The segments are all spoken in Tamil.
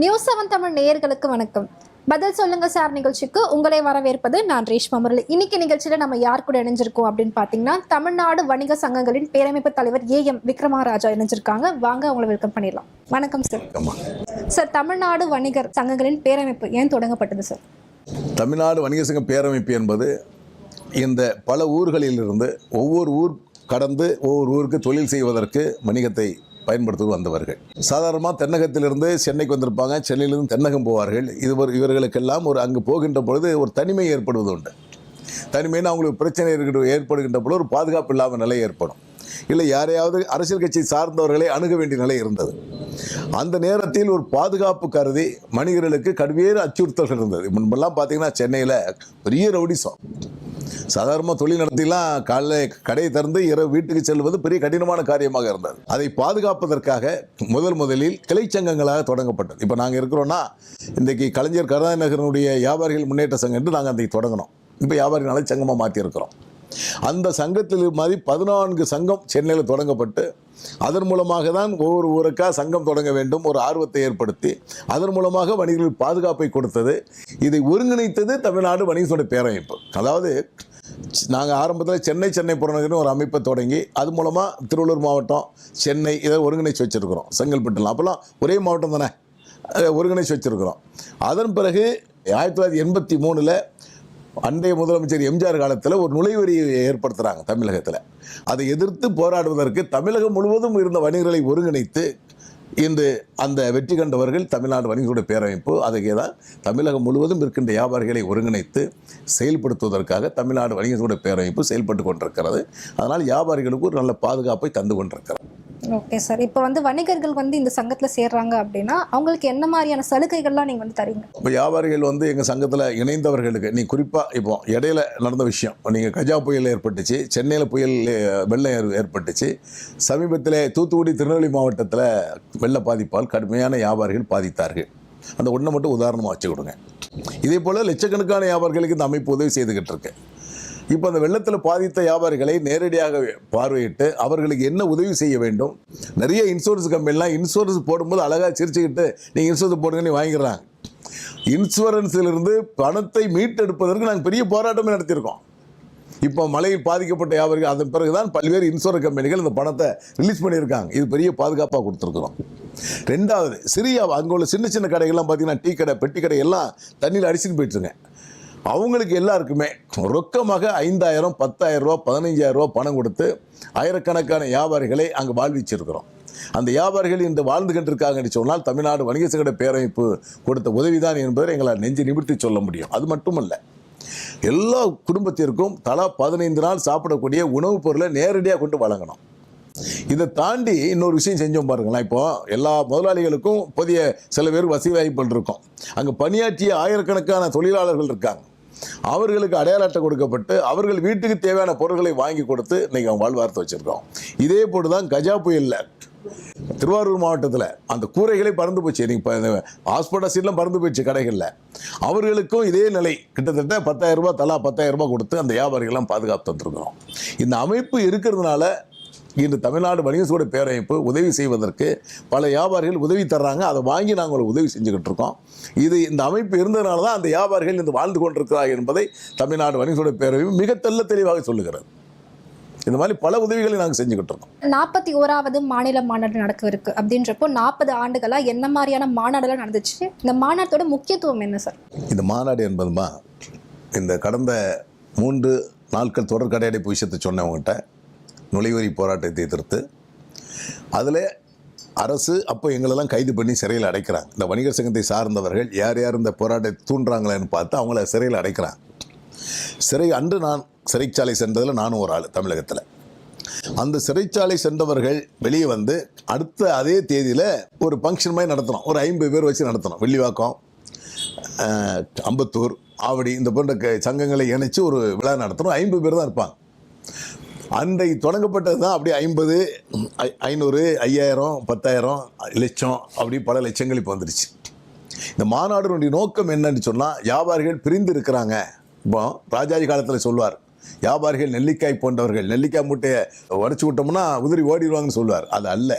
நியூஸ் செவன் தமிழ் நேயர்களுக்கு வணக்கம். பதில் சொல்லுங்க சார் நிகழ்ச்சிக்கு. உங்களை வரவேற்பது நான் ரேஷ்மா முரளி. இன்னைக்கு நிகழ்ச்சியில நம்ம யார் கூட இணைஞ்சிருக்கோம் அப்படின்னு பாத்தீங்கன்னா தமிழ்நாடு வணிக சங்கங்களின் பேரமைப்பு தலைவர் ஏ எம் விக்ரமராஜா இணைஞ்சிருக்காங்க. வாங்க அவங்களை வெல்கம் பண்ணிடலாம். வணக்கம் சார். சார் தமிழ்நாடு வணிகர் சங்கங்களின் பேரமைப்பு ஏன் தொடங்கப்பட்டது சார் தமிழ்நாடு வணிக சங்க பேரமைப்பு என்பது இந்த பல ஊர்களிலிருந்து ஒவ்வொரு ஊர் கடந்து ஒவ்வொரு ஊருக்கு தொழில் செய்வதற்கு வணிகத்தை பயன்படுத்துவது வந்தவர்கள். சாதாரணமாக தென்னகத்திலிருந்து சென்னைக்கு வந்திருப்பாங்க சென்னையிலிருந்து தென்னகம் போவார்கள். இதுவர் இவர்களுக்கெல்லாம் ஒரு அங்கு போகின்ற பொழுது ஒரு தனிமை ஏற்படுவது உண்டு. தனிமைன்னு அவங்களுக்கு பிரச்சனை இருக்கிற ஏற்படுகின்ற பொழுது ஒரு பாதுகாப்பு இல்லாமல் நிலை ஏற்படும். இல்லை யாரையாவது அரசியல் கட்சி சார்ந்தவர்களை அணுக வேண்டிய நிலை இருந்தது. அந்த நேரத்தில் ஒரு பாதுகாப்பு கருதி மனிதர்களுக்கு கடுமையான அச்சுறுத்தல்கள் இருந்தது. முன்பெல்லாம் பார்த்தீங்கன்னா சென்னையில் பெரிய ரவுடிசம். சாதாரணமாக தொழில் நடத்திலாம் காலைல கடையை திறந்து இரவு வீட்டுக்கு செல்வது பெரிய கடினமான காரியமாக இருந்தது. அதை பாதுகாப்பதற்காக முதல் முதலில் கிளை சங்கங்களாக தொடங்கப்பட்டது. இப்போ நாங்கள் இருக்கிறோன்னா இன்றைக்கு கலைஞர் கருணாநிதியினுடைய வியாபாரிகள் முன்னேற்ற சங்கம் என்று நாங்கள் அதை தொடங்கினோம். இப்போ வியாபாரி நல சங்கமாக மாற்றியிருக்கிறோம் அந்த சங்கத்தில் மாதிரி பதினான்கு சங்கம் சென்னையில் தொடங்கப்பட்டு அதன் மூலமாக தான் ஒவ்வொரு ஊருக்காக சங்கம் தொடங்க வேண்டும் ஒரு ஆர்வத்தை ஏற்படுத்தி அதன் மூலமாக வணிகர்கள் பாதுகாப்பை கொடுத்தது. இதை ஒருங்கிணைத்தது தமிழ்நாடு வணிக பேரமைப்பு. அதாவது நாங்கள் ஆரம்பத்தில் சென்னை சென்னை புறநகர்னு ஒரு அமைப்பை தொடங்கி அது மூலமாக திருவள்ளூர் மாவட்டம் சென்னை இதை ஒருங்கிணைச்சு வச்சுருக்கிறோம் செங்கல்பட்டுலாம். அப்போல்லாம் ஒரே மாவட்டம் தானே அதை ஒருங்கிணைச்சு வச்சுருக்கிறோம். அதன் பிறகு ஆயிரத்தி தொள்ளாயிரத்தி எண்பத்தி மூணில் அன்றைய முதலமைச்சர் எம்ஜிஆர் காலத்தில் ஒரு நுழைவரியை ஏற்படுத்துகிறாங்க தமிழகத்தில். அதை எதிர்த்து போராடுவதற்கு தமிழகம் முழுவதும் இருந்த வணிகர்களை ஒருங்கிணைத்து இன்று அந்த வெற்றி கண்டவர்கள் தமிழ்நாடு வணிகர்களுடைய பேரமைப்பு அதுக்கே தான் தமிழகம் முழுவதும் இருக்கின்ற வியாபாரிகளை ஒருங்கிணைத்து செயல்படுத்துவதற்காக தமிழ்நாடு வணிகர்களுடைய பேரமைப்பு செயல்பட்டு கொண்டிருக்கிறது. அதனால் வியாபாரிகளுக்கு ஒரு நல்ல பாதுகாப்பை தந்து கொண்டிருக்கிறது. ஓகே சார் இப்போ வந்து வணிகர்கள் வந்து இந்த சங்கத்தில் சேர்றாங்க அப்படின்னா அவங்களுக்கு என்ன மாதிரியான சலுகைகள்லாம் நீங்கள் வந்து தரீங்க? இப்போ வியாபாரிகள் வந்து எங்கள் சங்கத்தில் இணைந்தவர்களுக்கு நீ குறிப்பாக இப்போ இடையில நடந்த விஷயம். நீங்கள் கஜா புயல் ஏற்பட்டுச்சு சென்னையில் புயல் வெள்ளம் ஏற்பட்டுச்சு. சமீபத்தில் தூத்துக்குடி திருநெல்வேலி மாவட்டத்தில் வெள்ள பாதிப்பால் கடுமையான வியாபாரிகள் பாதித்தார்கள். அந்த ஒன்றை மட்டும் உதாரணமாக வச்சு கொடுங்க. இதே போல் லட்சக்கணக்கான வியாபாரிகளுக்கு இந்த அமைப்பு உதவி செய்துக்கிட்டு இருக்கு. இப்போ அந்த வெள்ளத்தில் பாதித்த வியாபாரிகளை நேரடியாக பார்வையிட்டு அவர்களுக்கு என்ன உதவி செய்ய வேண்டும்? நிறைய இன்சூரன்ஸ் கம்பெனிலாம் இன்சூரன்ஸ் போடும்போது அழகாக சிரிச்சுக்கிட்டு நீங்கள் இன்சூரன்ஸ் போடுங்கன்னு வாங்கிக்கிறாங்க இன்சூரன்ஸிலிருந்து பணத்தை மீட்டெடுப்பதற்கு நாங்கள் பெரிய போராட்டமே நடத்தியிருக்கோம். இப்போ மழையில் பாதிக்கப்பட்ட வியாபாரிகள் அதன் பிறகுதான் பல்வேறு இன்சூரன்ஸ் கம்பெனிகள் இந்த பணத்தை ரிலீஸ் பண்ணியிருக்காங்க. இது பெரிய பாதுகாப்பாக கொடுத்துருக்குறோம். ரெண்டாவது சிறிய அங்கே உள்ள சின்ன சின்ன கடைகள்லாம் பார்த்தீங்கன்னா டீ கடை பெட்டி கடை எல்லாம் தண்ணியில் அடிச்சுட்டு போயிட்டுருங்க. அவங்களுக்கு எல்லாருக்குமே ரொக்கமாக ஐந்தாயிரம் பத்தாயிரம் ரூபா பதினைஞ்சாயிரம் ரூபா பணம் கொடுத்து ஆயிரக்கணக்கான வியாபாரிகளை அங்கே வாழ்விச்சிருக்கிறோம். அந்த வியாபாரிகள் இன்று வாழ்ந்து கொண்டிருக்காங்கன்னு சொன்னால் தமிழ்நாடு வணிக சங்கட பேரமைப்பு கொடுத்த உதவிதான் என்பதை எங்களால் நெஞ்சு நிமிர்த்தி சொல்ல முடியும். அது மட்டுமல்ல எல்லா குடும்பத்திற்கும் தலா பதினைந்து நாள் சாப்பிடக்கூடிய உணவுப் பொருளை நேரடியாக கொண்டு வழங்கணும். இதை தாண்டி இன்னொரு விஷயம் செஞ்சோம் பாருங்களேன். இப்போ எல்லா முதலாளிகளுக்கும் புதிய சில பேர் வசதி வாய்ப்புகள் இருக்கும். அங்கே பணியாற்றிய ஆயிரக்கணக்கான தொழிலாளர்கள் இருக்காங்க. அவர்களுக்கு அடையாள அட்டை கொடுக்கப்பட்டு அவர்கள் வீட்டுக்கு தேவையான பொருட்களை வாங்கி கொடுத்து இன்னைக்கு அவங்க வாழ்வார்த்து வச்சிருக்கோம் இதே போட்டு தான் கஜா புயலில் திருவாரூர் மாவட்டத்தில் அந்த கூரைகளே பறந்து போச்சு. இன்றைக்கி ஹாஸ்பிட்டல் சீட்லாம் பறந்து போயிடுச்சு கடைகளில். அவர்களுக்கும் இதே நிலை. கிட்டத்தட்ட பத்தாயிரம் ரூபாய் தலா பத்தாயிரம் ரூபாய் கொடுத்து அந்த வியாபாரிகள்லாம் பாதுகாத்து தந்துருக்கிறோம். இந்த அமைப்பு இருக்கிறதுனால இன்று தமிழ்நாடு வணிக சூட பேரமைப்பு உதவி செய்வதற்கு பல வியாபாரிகள் உதவி தர்றாங்க. அதை வாங்கி நாங்கள் ஒரு உதவி செஞ்சுக்கிட்டு இருக்கோம். இது இந்த அமைப்பு இருந்ததுனால தான் அந்த வியாபாரிகள் இந்த வாழ்ந்து கொண்டிருக்கிறார்கள் என்பதை தமிழ்நாடு வணிக சூட பேரவைப்பு மிக தெள்ள தெளிவாக சொல்லுகிறது. இந்த மாதிரி பல உதவிகளை நாங்கள் செஞ்சுக்கிட்டு இருக்கோம். நாற்பத்தி ஓராவது மாநில மாநாடு நடக்கவிருக்கு. அப்படின்றப்போ நாற்பது ஆண்டுகளா என்ன மாதிரியான மாநாடுலாம் நடந்துச்சு? இந்த மாநாட்டோட முக்கியத்துவம் என்ன சார்? இந்த மாநாடு என்பதுமா இந்த கடந்த மூன்று நாட்கள் தொடர் கடையடைப்பு விஷயத்தை சொன்னவங்ககிட்ட நுழைவரி போராட்டத்தை எதிர்த்து அதில் அரசு அப்போ எங்களெல்லாம் கைது பண்ணி சிறையில் அடைக்கிறாங்க. இந்த வணிகர் சங்கத்தை சார்ந்தவர்கள் யார் யார் இந்த போராட்டத்தை தூண்டுறாங்களேன்னு பார்த்து அவங்கள சிறையில் அடைக்கிறாங்க. சிறை அன்று நான் சிறைச்சாலை சென்றதில் நானும் ஒரு ஆள் தமிழகத்தில். அந்த சிறைச்சாலை சென்றவர்கள் வெளியே வந்து அடுத்த அதே தேதியில் ஒரு ஃபங்க்ஷன் மாதிரி நடத்தணும். ஒரு ஐம்பது பேர் வச்சு நடத்தணும். வெள்ளிவாக்கம் அம்பத்தூர் ஆவடி இந்த போன்ற சங்கங்களை இணைச்சி ஒரு விழா நடத்தணும். ஐம்பது பேர் தான் இருப்பாங்க. அன்றைக்கு தொடங்கப்பட்டது தான் அப்படியே ஐம்பது ஐநூறு ஐயாயிரம் பத்தாயிரம் லட்சம் அப்படி பல லட்சங்கள் இப்போ வந்துடுச்சு இந்த மாநாடுனுடைய நோக்கம் என்னன்னு சொன்னால் வியாபாரிகள் பிரிந்து இருக்கிறாங்க. இப்போ ராஜாஜி காலத்தில் சொல்வார் வியாபாரிகள் நெல்லிக்காய் போன்றவர்கள் நெல்லிக்காய் மூட்டையை உடச்சி விட்டோம்னா உதிரி ஓடிடுவாங்கன்னு சொல்வார். அது அல்ல.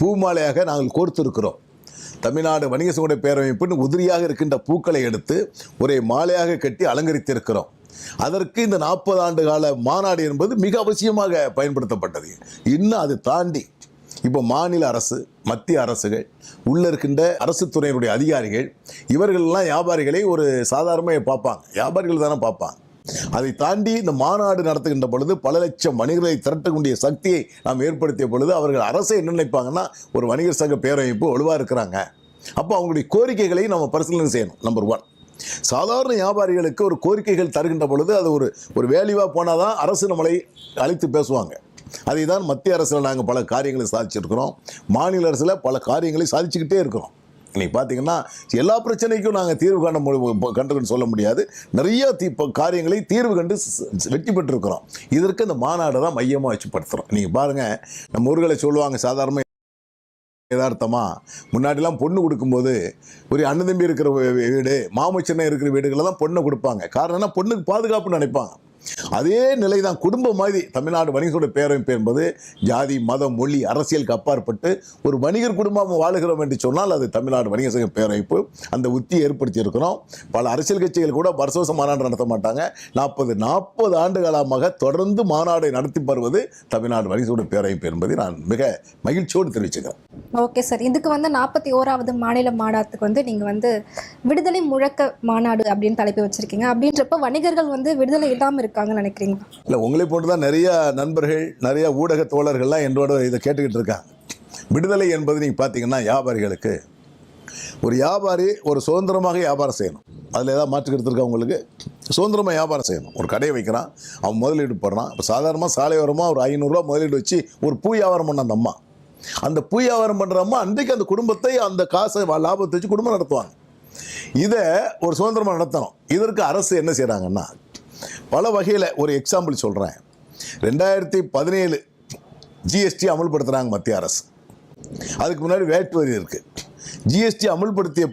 பூமாலையாக நாங்கள் கோர்த்திருக்கிறோம். தமிழ்நாடு வணிக சங்கட பேரமைப்புன்னு உதிரியாக இருக்கின்ற பூக்களை எடுத்து ஒரே மாலையாக கட்டி அலங்கரித்திருக்கிறோம். அதற்கு இந்த நாற்பது ஆண்டு கால மாநாடு என்பது மிக அவசியமாக பயன்படுத்தப்பட்டது. இன்னும் அது தாண்டி இப்போ மாநில அரசு மத்திய அரசுகள் உள்ள இருக்கின்ற அரசு துறையினுடைய அதிகாரிகள் இவர்கள்லாம் வியாபாரிகளை ஒரு சாதாரணமாக பார்ப்பாங்க. வியாபாரிகள் தானே பார்ப்பாங்க. அதை தாண்டி இந்த மாநாடு நடத்துகின்ற பொழுது பல லட்சம் வணிகர்களை திரட்டக்கூடிய சக்தியை நாம் ஏற்படுத்திய பொழுது அவர்கள் அரசை என்ன நினைப்பாங்கன்னா ஒரு வணிகர் சங்க பேரமைப்பு வலுவாக இருக்கிறாங்க. அப்போ அவங்களுடைய கோரிக்கைகளை நம்ம பரிசீலனை செய்யணும் நம்பர் ஒன் சாதாரண வியாபாரிகளுக்கு ஒரு கோரிக்கைகள் தருகின்ற பொழுது அது ஒரு ஒரு வேல்யூவாக போனால் தான் அரசு நம்மளை அழைத்து பேசுவாங்க. அதை தான் மத்திய அரசில் நாங்கள் பல காரியங்களை சாதிச்சிருக்கிறோம். மாநில அரசில் பல காரியங்களை சாதிச்சுக்கிட்டே இருக்கிறோம். இன்னைக்கு பார்த்தீங்கன்னா எல்லா பிரச்சனைக்கும் நாங்கள் தீர்வு காண மு- கண்டுன்னு சொல்ல முடியாது. நிறைய தீ இப்போ காரியங்களை தீர்வு கண்டு வெற்றி பெற்றிருக்கிறோம். இதற்கு இந்த மாநாடு தான் மையமாக வச்சு படுத்துகிறோம் நீங்கள் பாருங்கள் நம்ம ஊர்களை சொல்லுவாங்க சாதாரண யதார்த்தமாக முன்னாடிலாம் பொண்ணு கொடுக்கும்போது ஒரு அண்ணன் தம்பி இருக்கிற வீடு மாமச்சனை இருக்கிற வீடுகளில் தான் பொண்ணை கொடுப்பாங்க. காரணம் என்ன? பொண்ணுக்கு பாதுகாப்புன்னு நினைப்பாங்க. அதே நிலை தான் குடும்ப மாதிரி தமிழ்நாடு வணிகர்களுடைய பேரமைப்பு என்பது ஜாதி மதம் மொழி அரசியலுக்கு அப்பாற்பட்டு ஒரு வணிகர் குடும்பம் வாழுகிறோம் என்று சொன்னால் அது தமிழ்நாடு வணிக சங்க பேரமைப்பு அந்த உத்தியை ஏற்படுத்தி இருக்கிறோம் பல அரசியல் கட்சிகள் கூட வருஷ வருஷம் மாநாடு நடத்த மாட்டாங்க. நாற்பது நாற்பது ஆண்டு காலமாக தொடர்ந்து மாநாடை நடத்தி வருவது தமிழ்நாடு வணிகர்களுடைய பேரமைப்பு என்பதை நான் மிக மகிழ்ச்சியோடு தெரிவிச்சுக்கிறேன். Okay sir. இதுக்கு வந்து நாற்பத்தி ஓராவது மாநில மாநாட்டுக்கு வந்து நீங்கள் வந்து விடுதலை முழக்க மாநாடு அப்படின்னு தலைப்பு வச்சிருக்கீங்க. அப்படின்றப்ப வணிகர்கள் வந்து விடுதலை இல்லாமல் இருக்காங்கன்னு நினைக்கிறீங்க இல்லை உங்களை போட்டு தான் நிறைய நண்பர்கள் நிறைய ஊடக தோழர்கள்லாம் என்னோட இதை கேட்டுக்கிட்டு இருக்காங்க. விடுதலை என்பது நீங்கள் பார்த்தீங்கன்னா வியாபாரிகளுக்கு ஒரு வியாபாரி ஒரு சுதந்திரமாக வியாபாரம் செய்யணும். அதில் ஏதாவது மாற்றுக்கிறது இருக்கா உங்களுக்கு? சுதந்திரமாக வியாபாரம் செய்யணும். ஒரு கடையை வைக்கிறான் அவன் முதலீடு போடுறான். இப்போ சாதாரணமாக சாலை வரமாக ஒரு ஐநூறுரூவா முதலீடு வச்சு ஒரு பூ வியாபாரம் பண்ண அந்த அம்மா. அந்த பூ வியாபாரம் பண்ணுற அம்மா அன்றைக்கு அந்த குடும்பத்தை அந்த காசை லாபத்தை வச்சு குடும்பம் நடத்துவாங்க. இதை ஒரு சுதந்திரமாக நடத்தணும். இதற்கு அரசு என்ன செய்கிறாங்கன்னா பல வகையில் ஒரு எக்ஸாம்பிள் சொல்கிறேன் ரெண்டாயிரத்தி பதினேழு ஜிஎஸ்டி அமல்படுத்துகிறாங்க மத்திய அரசு. அதுக்கு முன்னாடி வேட் வரி இருக்குது ஜிஎஸ்டி அமல்படுத்திய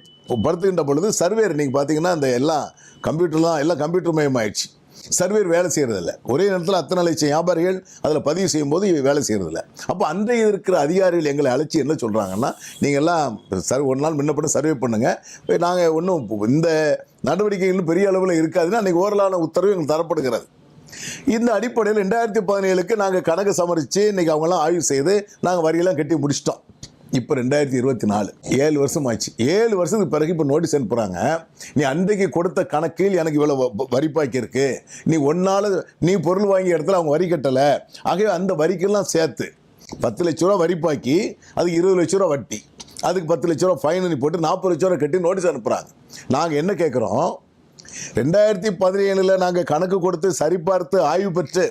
படுத்துகின்ற பொழுது சர்வேர் நீங்கள் பார்த்தீங்கன்னா அந்த எல்லாம் கம்ப்யூட்டர்லாம் எல்லாம் கம்ப்யூட்டர் மயமாயிடுச்சு சர்வேர் வேலை செய்கிறதில்ல ஒரே நேரத்தில் அத்தனை லட்சம் வியாபாரிகள் அதில் பதிவு செய்யும்போது போது வேலை செய்கிறதில்ல அப்போ அன்றைய இருக்கிற அதிகாரிகள் எங்களை அழைச்சி என்ன சொல்கிறாங்கன்னா நீங்கள் எல்லாம் சர்வ் ஒரு நாள் முன்ன பண்ண சர்வே பண்ணுங்கள் நாங்கள் ஒன்றும் இந்த நடவடிக்கைகள் பெரிய அளவில் இருக்காதுன்னா அன்றைக்கி ஓரலான உத்தரவு எங்களுக்கு தரப்படுகிறது. இந்த அடிப்படையில் ரெண்டாயிரத்தி பதினேழுக்கு நாங்கள் கணக்கு சமரித்து இன்னைக்கு அவங்களாம் ஆய்வு செய்து நாங்கள் வரியெல்லாம் கட்டி முடிச்சிட்டோம். இப்போ ரெண்டாயிரத்தி இருபத்தி நாலு. ஏழு வருஷம் ஆச்சு. ஏழு வருஷத்துக்கு பிறகு இப்போ நோட்டீஸ் அனுப்புகிறாங்க நீ அன்றைக்கு கொடுத்த கணக்கில் எனக்கு இவ்வளோ வ- இருக்கு. நீ ஒன்றால் நீ பொருள் வாங்கிய இடத்துல அவங்க வரி கட்டலை. ஆகவே அந்த வரிக்கெல்லாம் சேர்த்து பத்து லட்ச ரூபா வரிப்பாக்கி அதுக்கு இருபது லட்ச ரூபா வட்டி அதுக்கு பத்து லட்ச ரூபா ஃபைன் நீ போட்டு நாற்பது லட்ச ரூபா கட்டி நோட்டீஸ் அனுப்புகிறாங்க நாங்கள் என்ன கேட்குறோம் ரெண்டாயிரத்தி பதினேழில் நாங்கள் கணக்கு கொடுத்து சரிபார்த்து ஆய்வு பெற்று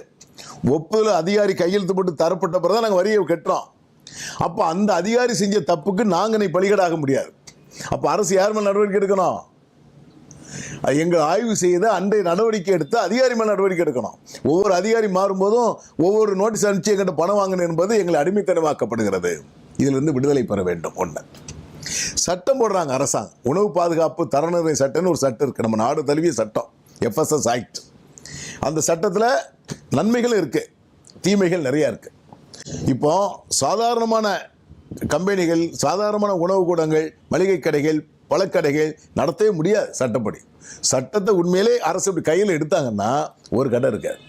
ஒப்புதல் அதிகாரி கையெழுத்து போட்டு தரப்பட்ட பிறகு தான் நாங்கள் வரியை கட்டுறோம். அப்போ அந்த அதிகாரி செஞ்ச தப்புக்கு நாங்கள் நீ பலிகடாக முடியாது. அப்போ அரசு யார் மேல் நடவடிக்கை எடுக்கணும்? எங்கள் ஆய்வு செய்து அன்றைய நடவடிக்கை எடுத்து அதிகாரி மேல் நடவடிக்கை எடுக்கணும். ஒவ்வொரு அதிகாரி மாறும்போதும் ஒவ்வொரு நோட்டீஸ் அனுப்பிச்சு எங்கிட்ட பணம் வாங்கணும் என்பது எங்களை அடிமைத்தனமாக்கப்படுகிறது. இதிலிருந்து விடுதலை பெற வேண்டும். ஒன்று சட்டம் போடுறாங்க அரசாங்கம். உணவு பாதுகாப்பு தரநிலை சட்டம்னு ஒரு சட்டம் இருக்குது நம்ம நாடு தழுவிய சட்டம். எஃப்எஸ்எஸ் ஆக்ட் அந்த சட்டத்தில் நன்மைகள் இருக்குது தீமைகள் நிறையா இருக்குது இப்போ சாதாரணமான கம்பெனிகள் சாதாரணமான உணவு கூடங்கள் மளிகை கடைகள் பழக்கடைகள் நடத்தவே முடியாது சட்டப்படி. சட்டத்தை உண்மையிலே அரசு இப்படி கையில் எடுத்தாங்கன்னா ஒரு கடை இருக்காது.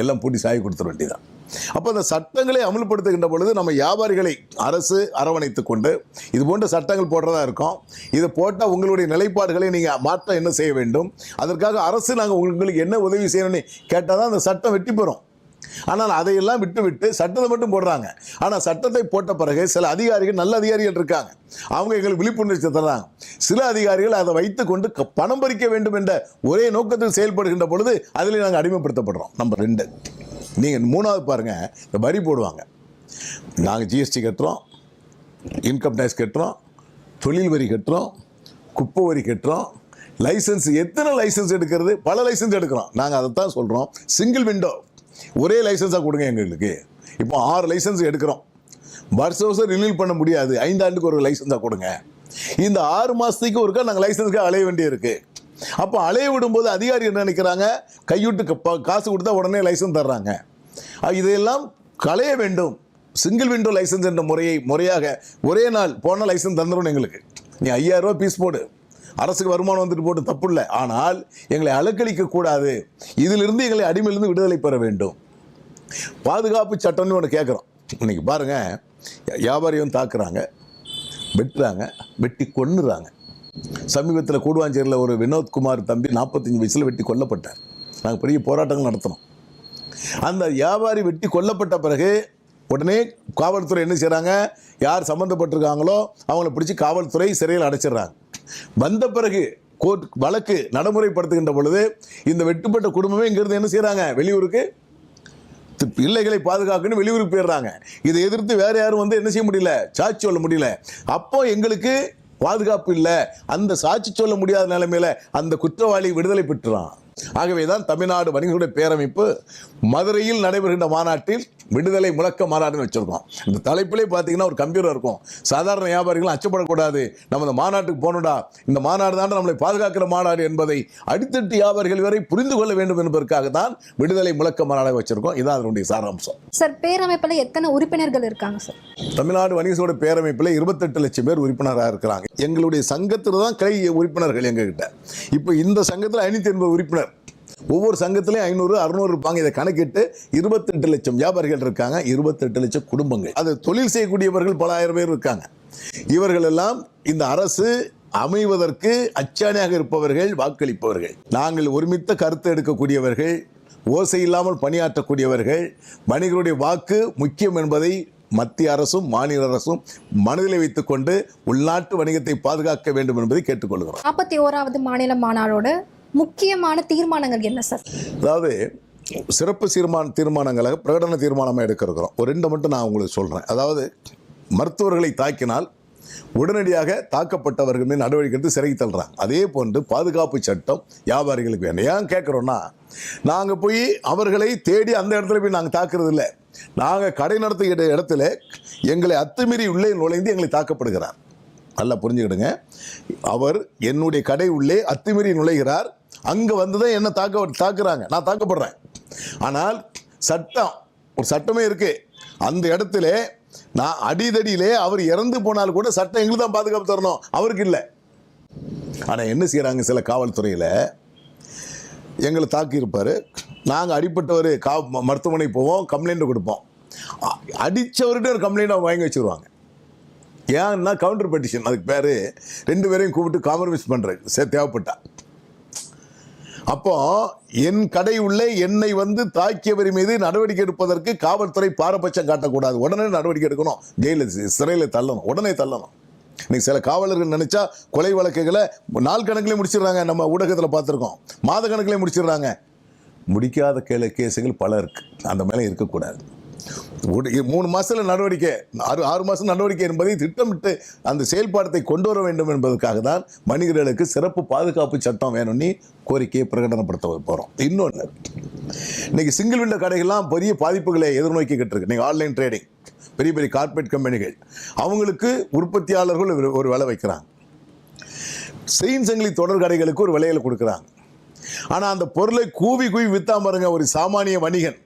எல்லாம் பூட்டி சாய் கொடுத்துட வேண்டியதான் அப்போ அந்த சட்டங்களை அமல்படுத்துகின்ற பொழுது நம்ம வியாபாரிகளை அரசு அரவணைத்து கொண்டு இது போன்ற சட்டங்கள் போடுறதா இருக்கோம். இதை போட்டால் உங்களுடைய நிலைப்பாடுகளை நீங்கள் மாற்ற என்ன செய்ய வேண்டும்? அதற்காக அரசு நாங்கள் உங்களுக்கு என்ன உதவி செய்யணும்னு கேட்டால் தான் அந்த சட்டம் வெட்டி பெறும். ஆனால் அதையெல்லாம் விட்டுவிட்டு சட்டத்தை மட்டும் போடுறாங்க. ஆனால் சட்டத்தை போட்ட பிறகு சில அதிகாரிகள் நல்ல அதிகாரிகள் இருக்காங்க. அவங்க எங்களுக்கு விழிப்புணர்ச்சி தர்றாங்க. சில அதிகாரிகள் அதை வைத்துக்கொண்டு பணம் பறிக்க வேண்டும் என்ற ஒரே நோக்கத்தில் செயல்படுகின்ற பொழுது அதில் நாங்கள் அடிமைப்படுத்தப்படுறோம். நம்பர் ரெண்டு. நீங்கள் மூணாவது பாருங்கள் இந்த வரி போடுவாங்க. நாங்கள் ஜிஎஸ்டி கட்டுறோம் இன்கம் டேக்ஸ் கட்டுறோம் தொழில் வரி கட்டுறோம் குப்பை வரி கட்டுறோம். லைசன்ஸ் எத்தனை லைசன்ஸ் எடுக்கிறது? பல லைசன்ஸ் எடுக்கிறோம். நாங்கள் அதை தான் சொல்கிறோம் சிங்கிள் விண்டோ ஒரே லைசன்ஸாக கொடுங்க எங்களுக்கு. இப்போ ஆறு லைசன்ஸ் எடுக்கிறோம். வருஷம் வருஷம் ரினியூல் பண்ண முடியாது. ஐந்தாண்டுக்கு ஒரு லைசன்ஸாக கொடுங்க. இந்த ஆறு மாதத்துக்கு ஒருக்கா நாங்கள் லைசன்ஸ்க்கு அலைய வேண்டியிருக்கு. அப்போ அலைய விடும்போது அதிகாரி என்ன நினைக்கிறாங்க? கையூட்டு க- காசு கொடுத்தா உடனே லைசன்ஸ் தர்றாங்க. இதையெல்லாம் களைய வேண்டும். சிங்கிள் விண்டோ லைசன்ஸ் என்ற முறையை முறையாக ஒரே நாள் போன லைசன்ஸ் தந்துடும் எங்களுக்கு. நீ ஐயாயிரம் பீஸ் போடு. அரசுக்கு வருமானம் வந்துட்டு போட்டு தப்பு இல்லை ஆனால் எங்களை அலக்களிக்க கூடாது. இதிலிருந்து எங்களை அடிமையிலிருந்து விடுதலை பெற வேண்டும். பாதுகாப்பு சட்டம்னு ஒன்று கேட்குறோம் இன்னைக்கு பாருங்க வியாபாரியும் தாக்குறாங்க. வெட்டுறாங்க. வெட்டி கொன்னுறாங்க. சமீபத்தில் கூடுவாஞ்சேரியில் ஒரு வினோத்குமார் தம்பி நாற்பத்தஞ்சு வயசில் வெட்டி கொல்லப்பட்டார். நாங்கள் பெரிய போராட்டங்கள் நடத்தினோம். அந்த வியாபாரி வெட்டி கொல்லப்பட்ட பிறகு உடனே காவல்துறை என்ன செய்கிறாங்க யார் சம்மந்தப்பட்டிருக்காங்களோ அவங்கள பிடிச்சி காவல்துறை சிறையில் அடைச்சிடுறாங்க. வந்த பிறகு கோர்ட் வழக்கு நடைமுறைப்படுத்துகின்ற பொழுது இந்த வெட்டுப்பட்ட குடும்பமே இங்கிருந்து என்ன செய்கிறாங்க வெளியூருக்கு பிள்ளைகளை பாதுகாக்கணும் வெளியூருக்கு போயிடுறாங்க. இதை எதிர்த்து வேற யாரும் வந்து என்ன செய்ய முடியல? சாட்சி சொல்ல முடியல. அப்போ எங்களுக்கு பாதுகாப்பு இல்லை. அந்த சாட்சி சொல்ல முடியாத நிலைமையில் அந்த குற்றவாளி விடுதலை பெற்றுறான். ஆகவே தான் தமிழ்நாடு வணிகர்களுடைய பேரமைப்பு மதுரையில் நடைபெறுகின்ற மாநாட்டில் விடுதலை முழக்க மாநாடுன்னு வச்சிருக்கோம். இந்த தலைப்பிலே பார்த்தீங்கன்னா ஒரு கம்ப்யூட்டர் இருக்கும். சாதாரண வியாபாரிகளும் அச்சப்படக்கூடாது. நம்ம இந்த மாநாட்டுக்கு போகணும்டா. இந்த மாநாடு தான் நம்மளை பாதுகாக்கிற மாநாடு என்பதை அடித்தட்டு வியாபாரிகள் வரை புரிந்து கொள்ள வேண்டும் என்பதற்காக தான் விடுதலை முழக்க மாநாடை வச்சிருக்கோம். இதான் அதனுடைய சாராம்சம். சார் பேரமைப்புல எத்தனை உறுப்பினர்கள் இருக்காங்க சார்? தமிழ்நாடு வணிக சோட பேரமைப்பில் இருபத்தெட்டு லட்சம் பேர் உறுப்பினராக இருக்கிறாங்க. எங்களுடைய சங்கத்தில் தான் கிளை உறுப்பினர்கள் எங்ககிட்ட. இப்போ இந்த சங்கத்தில் ஐநூற்றி எண்பது உறுப்பினர். ஒவ்வொரு சங்கத்திலையும் ஐநூறு அறுநூறு இருப்பாங்க இதை கணக்கிட்டு இருபத்தெட்டு லட்சம் வியாபாரிகள் இருக்காங்க. இருபத்தெட்டு லட்சம் குடும்பங்கள். அது தொழில் செய்யக்கூடியவர்கள் பல ஆயிரம் பேர் இருக்காங்க. இவர்கள் எல்லாம் இந்த அரசு அமைவதற்கு அச்சாணியாக இருப்பவர்கள் வாக்களிப்பவர்கள். நாங்கள் ஒருமித்த கருத்து எடுக்கக்கூடியவர்கள் ஓசை இல்லாமல் பணியாற்றக்கூடியவர்கள் வணிகருடைய வாக்கு முக்கியம் என்பதை மத்திய அரசும் மாநில அரசும் மனதில் வைத்துக்கொண்டு உள்நாட்டு வணிகத்தை பாதுகாக்க வேண்டும் என்பதை கேட்டுக்கொள்கிறோம். நாற்பத்தி ஓராவது மாநில மாநாடோடு முக்கியமான தீர்மானங்கள் என்ன சார்? அதாவது சிறப்பு சீர்மான தீர்மானங்களை பிரகடன தீர்மானமாக எடுக்கிறோம் ஒரு ரெண்டு மட்டும் நான் உங்களுக்கு சொல்கிறேன் அதாவது மருத்துவர்களை தாக்கினால் உடனடியாக தாக்கப்பட்டவர்கள் மீது நடவடிக்கை எடுத்து சிறைக்கு தள்ளுறாங்க. அதே போன்று பாதுகாப்பு சட்டம் வியாபாரிகளுக்கு வேணும். ஏன் கேட்குறோன்னா நாங்கள் போய் அவர்களை தேடி அந்த இடத்துல போய் நாங்கள் தாக்குறது இல்லை. நாங்கள் கடை நடத்துகிற இடத்துல எங்களை அத்துமீறி உள்ளே நுழைந்து எங்களை தாக்கப்படுகிறார். நல்லா புரிஞ்சுக்கிடுங்க. அவர் என்னுடைய கடை உள்ளே அத்துமீறி நுழைகிறார். அங்கே வந்து தான் என்ன தாக்க தாக்குறாங்க. நான் தாக்கப்படுறேன். ஆனால் சட்டம் ஒரு சட்டமே இருக்கு. அந்த இடத்துல நான் அடிதடியிலே அவர் இறந்து போனால் கூட சட்டம் எங்களுக்கு தான் பாதுகாப்பு தரணும். அவருக்கு இல்லை. ஆனால் என்ன செய்கிறாங்க சில காவல்துறையில்? எங்களை தாக்கியிருப்பார் நாங்கள் அடிப்பட்டவர் கா மருத்துவமனை மருத்துவமனைக்கு போவோம் கம்ப்ளைண்ட் கொடுப்போம். அடித்தவர்கிட்ட ஒரு கம்ப்ளைண்ட் வாங்கி வச்சிருவாங்க. ஏன்னா கவுண்டர் பெட்டிஷன் அதுக்கு பேர். ரெண்டு பேரையும் கூப்பிட்டு காம்ப்ரமைஸ் பண்ணுறது சே தேவைப்பட்டா. அப்போ என் கடை உள்ளே என்னை வந்து தாக்கியவர் மீது நடவடிக்கை எடுப்பதற்கு காவல்துறை பாரபட்சம் காட்டக்கூடாது. உடனே நடவடிக்கை எடுக்கணும். ஜெயிலில் சிறையில் தள்ளணும். உடனே தள்ளணும். இன்னைக்கு சில காவலர்கள் நினைச்சா கொலை வழக்குகளை நாள் கணக்கிலே முடிச்சிடுறாங்க. நம்ம ஊடகத்தில் பார்த்துருக்கோம். மாத கணக்கிலே முடிச்சிடுறாங்க. முடிக்காத கேள கேஸுகள் பல இருக்கு. அந்த மேலே இருக்கக்கூடாது. மூணு மாசத்துல நடவடிக்கை. ஆறு ஆறு மாசம் நடவடிக்கை என்பதை திட்டமிட்டு அந்த செயல்பாடத்தை கொண்டு வர வேண்டும் என்பதற்காக தான் வணிகர்களுக்கு சிறப்பு பாதுகாப்பு சட்டம் வேணும்னு கோரிக்கையை பிரகடனப்படுத்த போகிறோம் இன்னொன்று இன்னைக்கு சிங்கிள் விண்டோ கடைகள்லாம் பெரிய பாதிப்புகளை எதிர்நோக்கிக்கிட்டு இருக்கு. நீங்கள் ஆன்லைன் ட்ரேடிங் பெரிய பெரிய கார்பரேட் கம்பெனிகள் அவங்களுக்கு உற்பத்தியாளர்கள் ஒரு- ஒரு விலை வைக்கிறாங்க. செயின் சங்கிலி தொடர் கடைகளுக்கு ஒரு விலையில கொடுக்குறாங்க. ஆனால் அந்த பொருளை கூவி கூவி வித்தா பாருங்க ஒரு சாமானிய வணிகன்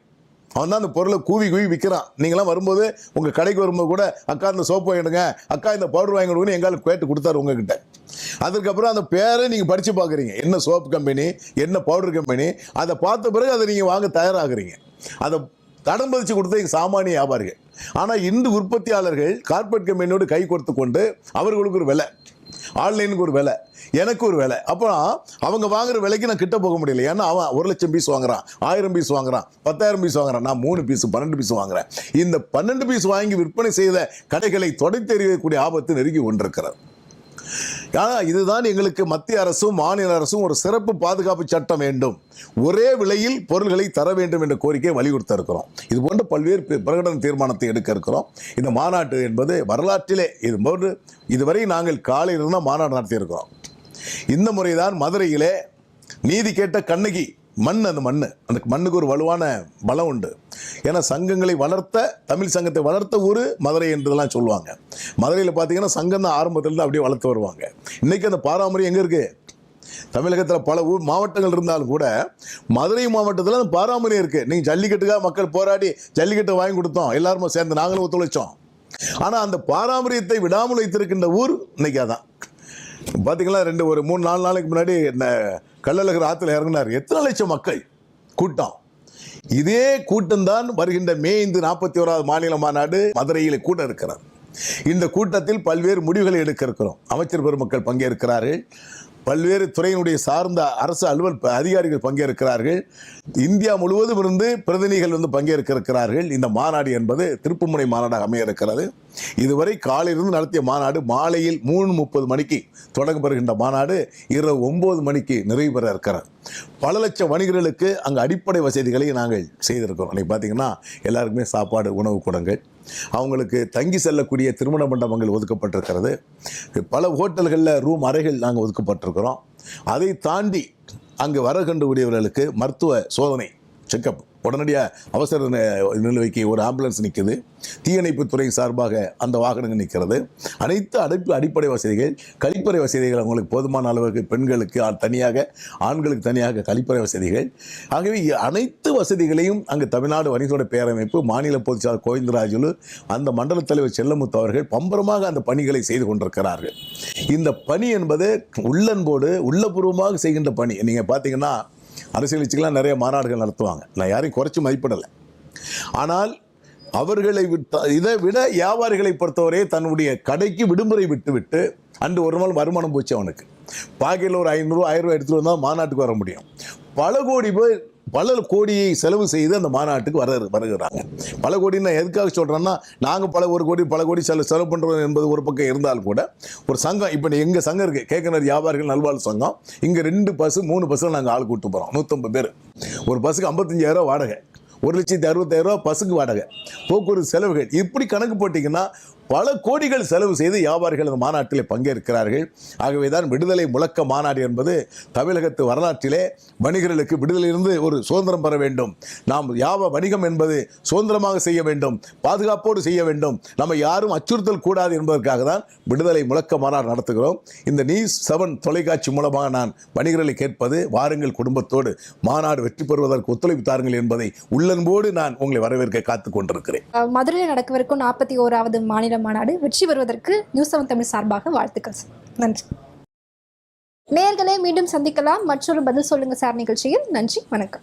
அவன் தான் அந்த பொருளை கூவி கூவி விற்கிறான் நீங்களாம் வரும்போது உங்கள் கடைக்கு வரும்போது கூட அக்கா இந்த சோப்பு வாங்கிடுங்க அக்கா இந்த பவுடர் வாங்கி கொடுங்கன்னு எங்களுக்கு கேட்டு கொடுத்தாரு உங்ககிட்ட. அதுக்கப்புறம் அந்த பேரை நீங்கள் படித்து பார்க்குறீங்க. என்ன சோப்பு கம்பெனி என்ன பவுடர் கம்பெனி அதை பார்த்த பிறகு அதை நீங்கள் வாங்க தயாராகிறீங்க. அதை தடம் பதிச்சு கொடுத்த எங்கள் சாமானிய வியாபாரிகள். ஆனால் இந்து உற்பத்தியாளர்கள் கார்ப்பரேட் கம்பெனியோடு கை கொடுத்து கொண்டு அவர்களுக்கு ஒரு விலை. ஆன்லைனுக்கு ஒரு விலை எனக்கு ஒரு விலை. அப்போ அவங்க வாங்குற விலைக்கு நான் கிட்ட போக முடியல. ஏன்னா அவன் ஒரு லட்சம் பீஸ் வாங்குறான் ஆயிரம் பீஸ் வாங்குறான் பத்தாயிரம் பீஸ் வாங்குறான் நான் மூணு பீஸ் பன்னெண்டு பீஸ் வாங்குறேன். இந்த பன்னெண்டு பீஸ் வாங்கி விற்பனை செய்த கடைகளை தொடைத்தெறியக்கூடிய ஆபத்து நெருங்கி கொண்டிருக்கிறது. ஆனால் இதுதான் எங்களுக்கு மத்திய அரசும் மாநில அரசும் ஒரு சிறப்பு பாதுகாப்பு சட்டம் வேண்டும். ஒரே விலையில் பொருள்களை தர வேண்டும் என்ற கோரிக்கையை வலியுறுத்த இருக்கிறோம் இது போன்ற பல்வேறு பிரகடன தீர்மானத்தை எடுக்க இருக்கிறோம். இந்த மாநாட்டு என்பது வரலாற்றிலே இது போன்று இதுவரை நாங்கள் காலையில் தான் மாநாடு நடத்தியிருக்கிறோம். இந்த முறைதான் மதுரையிலே நீதி கேட்ட கண்ணகி மண் அந்த மண். அந்த மண்ணுக்கு ஒரு வலுவான பலம் உண்டு. ஏன்னா சங்கங்களை வளர்த்த தமிழ் சங்கத்தை வளர்த்த ஊர் மதுரை என்றதெல்லாம் சொல்லுவாங்க. மதுரையில் பார்த்தீங்கன்னா சங்கம் தான் ஆரம்பத்தில் அப்படியே வளர்த்து வருவாங்க. இன்னைக்கு அந்த பாரம்பரியம் எங்கே இருக்குது தமிழகத்தில் பல ஊர் மாவட்டங்கள் இருந்தாலும் கூட மதுரை மாவட்டத்தில் அந்த பாரம்பரியம் இருக்குது நீங்கள் ஜல்லிக்கட்டுக்காக மக்கள் போராடி ஜல்லிக்கட்டை வாங்கி கொடுத்தோம். எல்லாருமே சேர்ந்து நாங்களும் ஒத்துழைச்சோம். ஆனால் அந்த பாரம்பரியத்தை விடாமல் வைத்திருக்கின்ற ஊர் இன்றைக்கி அதான். பார்த்தீங்களா ரெண்டு ஒரு மூணு நாலு நாளைக்கு முன்னாடி என்ன கள்ளழகர் ஆற்றுல இறங்கினார். எத்தனை லட்சம் மக்கள்? கூட்டம். இதே கூட்டம்தான் வருகின்ற மே இந்து நாற்பத்தி ஓராவது மாநில மாநாடு மதுரையில் கூட இருக்கிறார் இந்த கூட்டத்தில் பல்வேறு முடிவுகளை எடுக்க இருக்கிறோம். அமைச்சர் பெருமக்கள் பங்கேற்கிறார்கள். பல்வேறு துறையினுடைய சார்ந்த அரசு அலுவல் அதிகாரிகள் பங்கேற்கிறார்கள். இந்தியா முழுவதும் இருந்து பிரதிநிதிகள் வந்து பங்கேற்க இருக்கிறார்கள். இந்த மாநாடு என்பது திருப்புமுனை மாநாடாக அமைய இருக்கிறது. இதுவரை காலையிலிருந்து நடத்திய மாநாடு மாலையில் மூணு முப்பது மணிக்கு தொடங்கப்படுகின்ற மாநாடு இரவு ஒன்பது மணிக்கு நிறைவு பெற இருக்கிறார் பல லட்சம் வணிகர்களுக்கு அங்கு அடிப்படை வசதிகளை நாங்கள் செய்திருக்கிறோம். இன்னைக்கு பார்த்தீங்கன்னா எல்லாருக்குமே சாப்பாடு உணவு கூடங்கள் அவங்களுக்கு தங்கி செல்லக்கூடிய திருமண மண்டபங்கள் ஒதுக்கப்பட்டிருக்கிறது. பல ஹோட்டல்களில் ரூம் அறைகள் நாங்கள் ஒதுக்கப்பட்டிருக்கிறோம். அதை தாண்டி அங்கு வர கண்டுபிடியவர்களுக்கு மருத்துவ சோதனை செக்கப் உடனடியாக அவசர நிலுவைக்கு ஒரு ஆம்புலன்ஸ் நிற்குது தீயணைப்பு துறை சார்பாக அந்த வாகனங்கள் நிற்கிறது. அனைத்து அடைப்பு அடிப்படை வசதிகள் கழிப்பறை வசதிகள் அவங்களுக்கு போதுமான அளவுக்கு பெண்களுக்கு தனியாக ஆண்களுக்கு தனியாக கழிப்பறை வசதிகள். ஆகவே அனைத்து வசதிகளையும் அங்கு தமிழ்நாடு வணிகோட பேரமைப்பு மாநில பொதுச்சாளர் கோவிந்தராஜுலு அந்த மண்டல தலைவர் செல்லமுத்து அவர்கள் பம்பரமாக அந்த பணிகளை செய்து கொண்டிருக்கிறார்கள். இந்த பணி என்பது உள்ளன்போடு உள்ளபூர்வமாக செய்கின்ற பணி. நீங்கள் பார்த்தீங்கன்னா அரசியல் கட்சிகள்லாம் நிறைய மாநாடுகள் நடத்துவாங்க. நான் யாரையும் குறைச்சி மதிப்பிடலை. ஆனால் அவர்களை விட்ட இதை விட வியாபாரிகளை பொறுத்தவரை தன்னுடைய கடைக்கு விடுமுறை விட்டு விட்டு அன்று ஒரு நாள் வருமானம் போச்சு அவனுக்கு. பாக்கெட்டில் ஒரு ஐநூறுரூவா ஆயிரம் ரூபாய் எடுத்துகிட்டு வந்தால் மாநாட்டுக்கு வர முடியும். பல கோடி பேர் பல கோடியை செலவு செய்து அந்த மாநாட்டுக்கு வர வருகிறாங்க. பல கோடினா எதுக்காக சொல்கிறேன்னா நாங்கள் பல ஒரு கோடி பல கோடி செலவு செலவு பண்ணுறோம் என்பது ஒரு பக்கம் இருந்தாலும் கூட ஒரு சங்கம் இப்போ எங்கள் சங்கம் இருக்குது கேட்கனர் வியாபாரிகள் நல்வாழ் சங்கம் இங்கே ரெண்டு பஸ்ஸு மூணு பஸ்ஸில் நாங்கள் ஆள் கூட்டு போகிறோம் நூற்றம்பது பேர். ஒரு பஸ்ஸுக்கு ஐம்பத்தஞ்சாயிரம் வாடகை. ஒரு லட்சத்தி அறுபத்தாயிரம் ரூபா பஸ்ஸுக்கு வாடகை. போக்குவரத்து செலவுகள். இப்படி கணக்கு போட்டிங்கன்னா பல கோடிகள் செலவு செய்து வியாபாரிகள் அந்த மாநாட்டில் பங்கேற்கிறார்கள். ஆகவே தான் விடுதலை முழக்க மாநாடு என்பது தமிழகத்து வரலாற்றிலே வணிகர்களுக்கு விடுதலையிலிருந்து ஒரு சுதந்திரம் பெற வேண்டும். நாம் யாவ வணிகம் என்பது சுதந்திரமாக செய்ய வேண்டும். பாதுகாப்போடு செய்ய வேண்டும். நம்ம யாரும் அச்சுறுத்தல் கூடாது என்பதற்காக தான் விடுதலை முழக்க மாநாடு நடத்துகிறோம். இந்த நியூஸ் செவன் தொலைக்காட்சி மூலமாக நான் வணிகர்களை கேட்பது வாருங்கள் குடும்பத்தோடு மாநாடு வெற்றி பெறுவதற்கு ஒத்துழைப்பு தாருங்கள் என்பதை உள்ளன்போடு நான் உங்களை வரவேற்க காத்துக் கொண்டிருக்கிறேன் மதுரையில் நடக்கவிருக்கும் நாற்பத்தி ஓராவது மாநில மாநாடு வெற்றி பெறுவதற்கு நியூஸ் செவன் தமிழ் சார்பாக வாழ்த்துக்கள். நன்றி. நேயர்களே மீண்டும் சந்திக்கலாம். மற்றொரு பதில் சொல்லுங்க சார் நிகழ்ச்சியில். நன்றி. வணக்கம்.